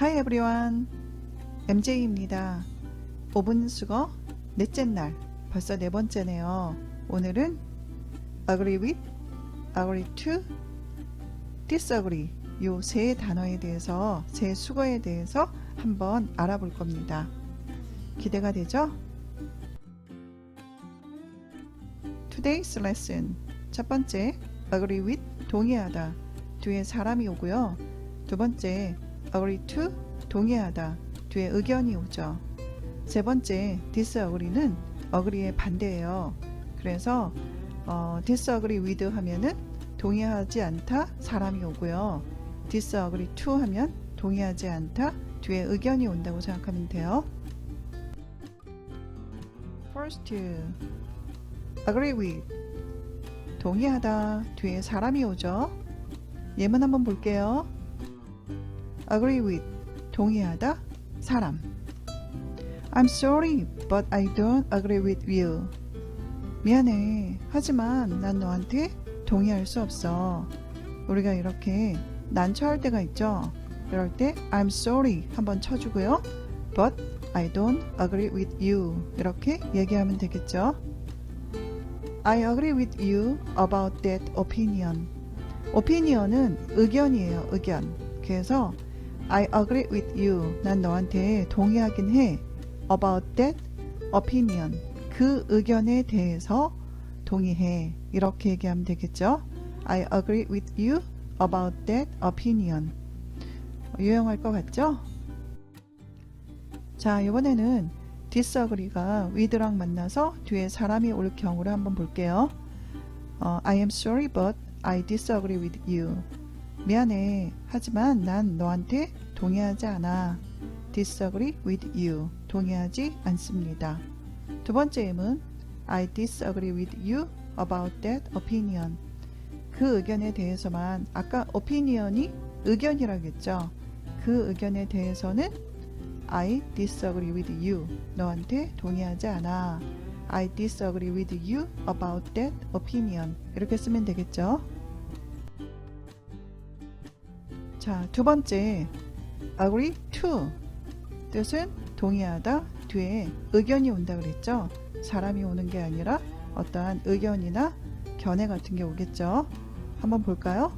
Hi everyone. MJ입니다. 5분 수거 넷째 날. 벌써 네 번째네요. 오늘은 agree with, agree to, disagree 요 세 단어에 대해서 세 수거에 대해서 한번 알아볼 겁니다. 기대가 되죠? Today's lesson 첫 번째 agree with 동의하다 뒤에 사람이 오고요. 두 번째 agree to 동의하다 뒤에 의견이 오죠. 세 번째 disagree는 agree의 반대예요. 그래서 어, disagree with 하면은 동의하지 않다 사람이 오고요. disagree to 하면 동의하지 않다 뒤에 의견이 온다고 생각하면 돼요. First, agree with 동의하다 뒤에 사람이 오죠. 예문 한번 볼게요. Agree with 동의하다 사람 I'm sorry, but I don't agree with you. 미안해. 하지만 난 너한테 동의할 수 없어. 우리가 이렇게 난처할 때가 있죠. 이럴 때 I'm sorry 한번 쳐주고요. But I don't agree with you. 이렇게 얘기하면 되겠죠. I agree with you about that opinion. opinion은 의견이에요. 의견. 그래서 I agree with you. 난 너한테 동의하긴 해. about that opinion. 그 의견에 대해서 동의해. 이렇게 얘기하면 되겠죠. I agree with you about that opinion. 유용할 것 같죠? 자, 이번에는 disagree가 with랑 만나서 뒤에 사람이 올 경우를 한번 볼게요. 어, I am sorry, but I disagree with you. 미안해. 하지만 난 너한테 동의하지 않아. disagree with you. 동의하지 않습니다. 두 번째 예문 I disagree with you about that opinion. 그 의견에 대해서만 아까 opinion이 의견이라겠죠. 그 의견에 대해서는 I disagree with you. 너한테 동의하지 않아. I disagree with you about that opinion. 이렇게 쓰면 되겠죠. 자, 두 번째 agree to 뜻은 동의하다 뒤에 의견이 온다 그랬죠. 사람이 오는 게 아니라 어떠한 의견이나 견해 같은 게 오겠죠. 한번 볼까요?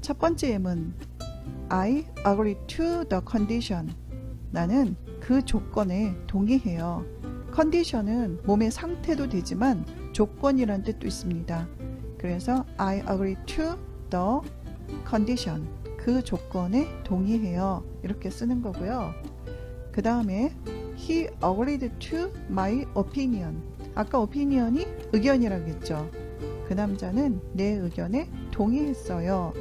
첫 번째 예문 I agree to the condition. 나는 그 조건에 동의해요. 컨디션은 몸의 상태도 되지만 조건이란 뜻도 있습니다. 그래서 I agree to the condition. 그 조건에 동의해요. 이렇게 쓰는 거고요. 그 다음에 He agreed to my opinion. 아까 opinion이 의견이라고 했죠. 그 남자는 내 의견에 동의했어요.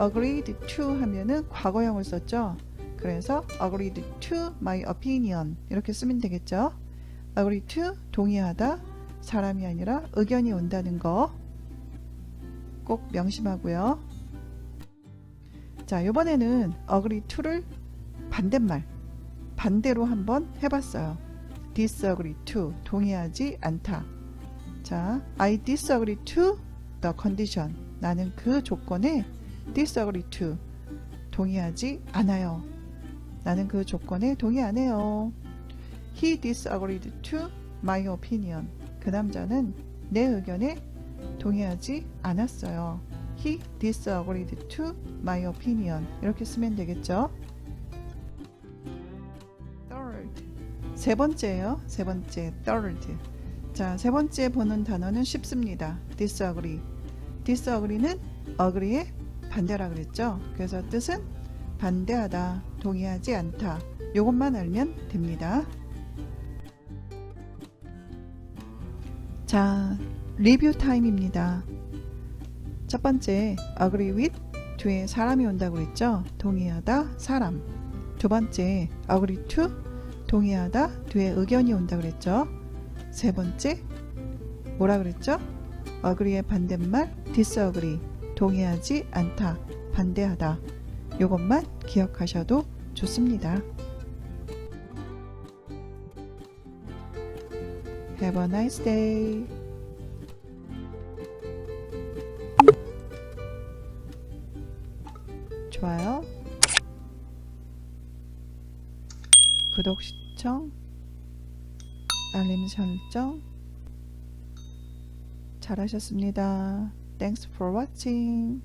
agreed to 하면은 과거형을 썼죠. 그래서 agreed to my opinion 이렇게 쓰면 되겠죠. agree to 동의하다 사람이 아니라 의견이 온다는 거 꼭 명심하고요. 자, 이번에는 agree to를 반대말 반대로 한번 해봤어요. disagree to 동의하지 않다. 자, I disagree to the condition. 나는 그 조건에 disagree to 동의하지 않아요. 나는 그 조건에 동의 안 해요. He disagreed to my opinion. 그 남자는 내 의견에 동의하지 않았어요. He disagreed to my opinion. 이렇게 쓰면 되겠죠. Third. 세 번째예요. 세 번째 third. 자, 세 번째 보는 단어는 쉽습니다. disagree. disagree는 agree의 반대라 그랬죠. 그래서 뜻은 반대하다, 동의하지 않다. 요것만 알면 됩니다. 자, 리뷰 타임입니다. 첫 번째, agree with 뒤에 사람이 온다고 그랬죠. 동의하다, 사람. 두 번째, agree to 동의하다 뒤에 의견이 온다고 그랬죠. 세 번째, 뭐라 그랬죠? agree의 반대말 disagree 동의하지 않다, 반대하다. 요것만 기억하셔도 좋습니다. Have a nice day. 좋아요, 구독, 시청, 알림 설정 잘하셨습니다. Thanks for watching.